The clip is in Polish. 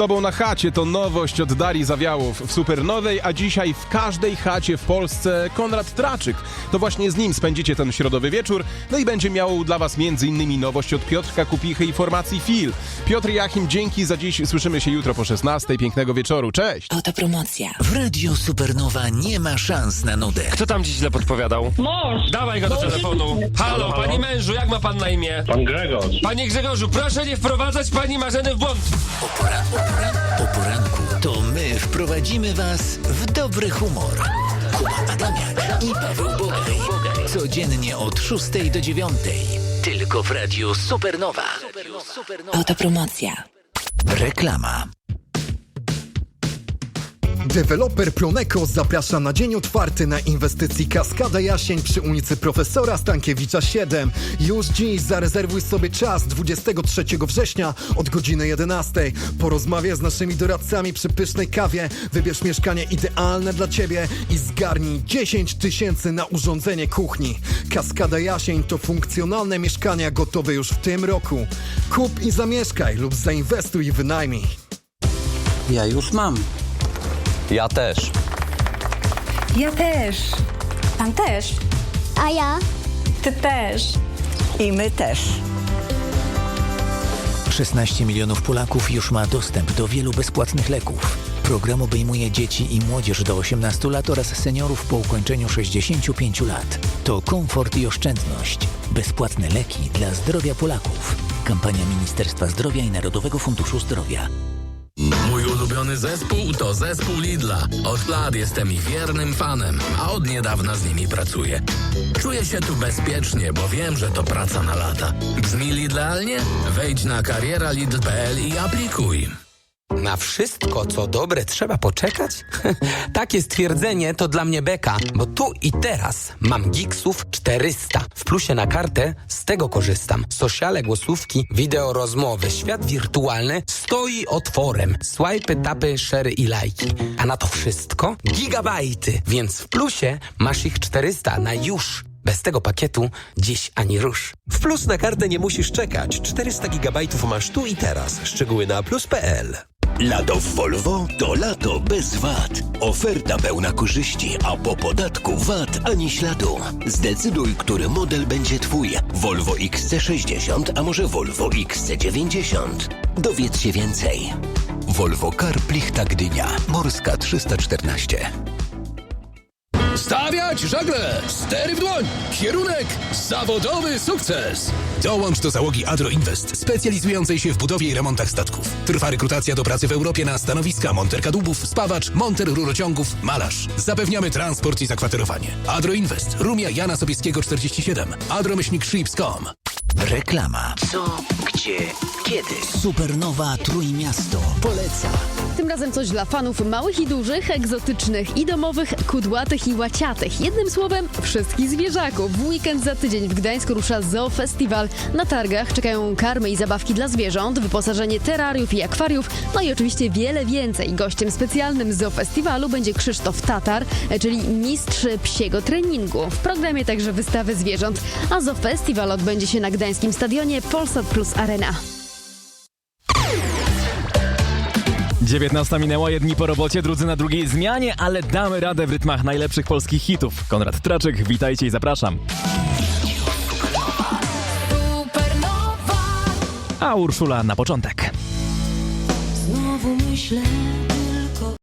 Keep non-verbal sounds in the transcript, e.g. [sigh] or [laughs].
tobą na chacie to nowość od Darii Zawiałów w Supernowej, a dzisiaj w każdej chacie w Polsce Konrad Traczyk. To właśnie z nim spędzicie ten środowy wieczór, no i będzie miał dla was m.in. nowość od Piotrka Kupichy i formacji FIL. Piotr Jachim, dzięki za dziś, słyszymy się jutro po 16. Pięknego wieczoru, cześć! Autopromocja. W Radio Supernowa nie ma szans na nudę. Kto tam dziś źle podpowiadał? Mąż! Dawaj go do telefonu. Halo, panie mężu, jak ma pan na imię? Pan Grzegorz. Panie Grzegorzu, proszę nie wprowadzać pani Marzeny w błąd. O, o, poran, o poranku to my wprowadzimy was w dobry humor. Kuba Adamiak i Paweł Bogaj. Codziennie od 6 do 9. Tylko w Radio Supernowa. Autopromocja. Reklama. Deweloper Proneko zaprasza na dzień otwarty na inwestycji Kaskada Jasień przy ulicy Profesora Stankiewicza 7. Już dziś zarezerwuj sobie czas 23 września od godziny 11. Porozmawiaj z naszymi doradcami przy pysznej kawie, wybierz mieszkanie idealne dla Ciebie i zgarnij 10 tysięcy na urządzenie kuchni. Kaskada Jasień to funkcjonalne mieszkania gotowe już w tym roku. Kup i zamieszkaj lub zainwestuj i wynajmij. Ja już mam. Ja też. Ja też. Pan też. A ja? Ty też. I my też. 16 milionów Polaków już ma dostęp do wielu bezpłatnych leków. Program obejmuje dzieci i młodzież do 18 lat oraz seniorów po ukończeniu 65 lat. To komfort i oszczędność. Bezpłatne leki dla zdrowia Polaków. Kampania Ministerstwa Zdrowia i Narodowego Funduszu Zdrowia. Ulubiony zespół to zespół Lidla. Od lat jestem ich wiernym fanem, a od niedawna z nimi pracuję. Czuję się tu bezpiecznie, bo wiem, że to praca na lata. Brzmi Lidlealnie? Wejdź na karieralidl.pl i aplikuj. Na wszystko, co dobre, trzeba poczekać? [laughs] Takie stwierdzenie to dla mnie beka, bo tu i teraz mam gigsów 400. W plusie na kartę z tego korzystam. Sociale, głosówki, wideo, rozmowy, świat wirtualny stoi otworem. Swajpy, tapy, szery i lajki. A na to wszystko gigabajty. Więc w plusie masz ich 400 na już. Bez tego pakietu dziś ani rusz. W Plus na kartę nie musisz czekać. 400 GB masz tu i teraz. Szczegóły na plus.pl. Lato w Volvo to lato bez VAT. Oferta pełna korzyści, a po podatku VAT ani śladu. Zdecyduj, który model będzie Twój. Volvo XC60, a może Volvo XC90. Dowiedz się więcej. Volvo Car Plichta Gdynia. Morska 314. Stawiać żagle! Stery w dłoń! Kierunek zawodowy sukces! Dołącz do załogi Adroinvest, specjalizującej się w budowie i remontach statków. Trwa rekrutacja do pracy w Europie na stanowiska monter kadłubów, spawacz, monter rurociągów, malarz. Zapewniamy transport i zakwaterowanie. Adroinvest, Rumia Jana Sobieskiego 47, adromyślnikships.com. Reklama. Co, gdzie, kiedy? Supernowa Trójmiasto. Poleca. Tym razem coś dla fanów małych i dużych, egzotycznych i domowych, kudłatych i łaciatych. Jednym słowem, wszystkich zwierzaków. W weekend za tydzień w Gdańsku rusza Zoo Festival. Na targach czekają karmy i zabawki dla zwierząt, wyposażenie terrariów i akwariów, no i oczywiście wiele więcej. Gościem specjalnym Zoo Festiwalu będzie Krzysztof Tatar, czyli mistrz psiego treningu. W programie także wystawy zwierząt, a Zoo Festival odbędzie się na gdańskim stadionie Polsat Plus Arena. 19 minęła, jedni po robocie, drudzy na drugiej zmianie, ale damy radę w rytmach najlepszych polskich hitów. Konrad Traczyk, witajcie i zapraszam. A Urszula na początek. Znowu myślę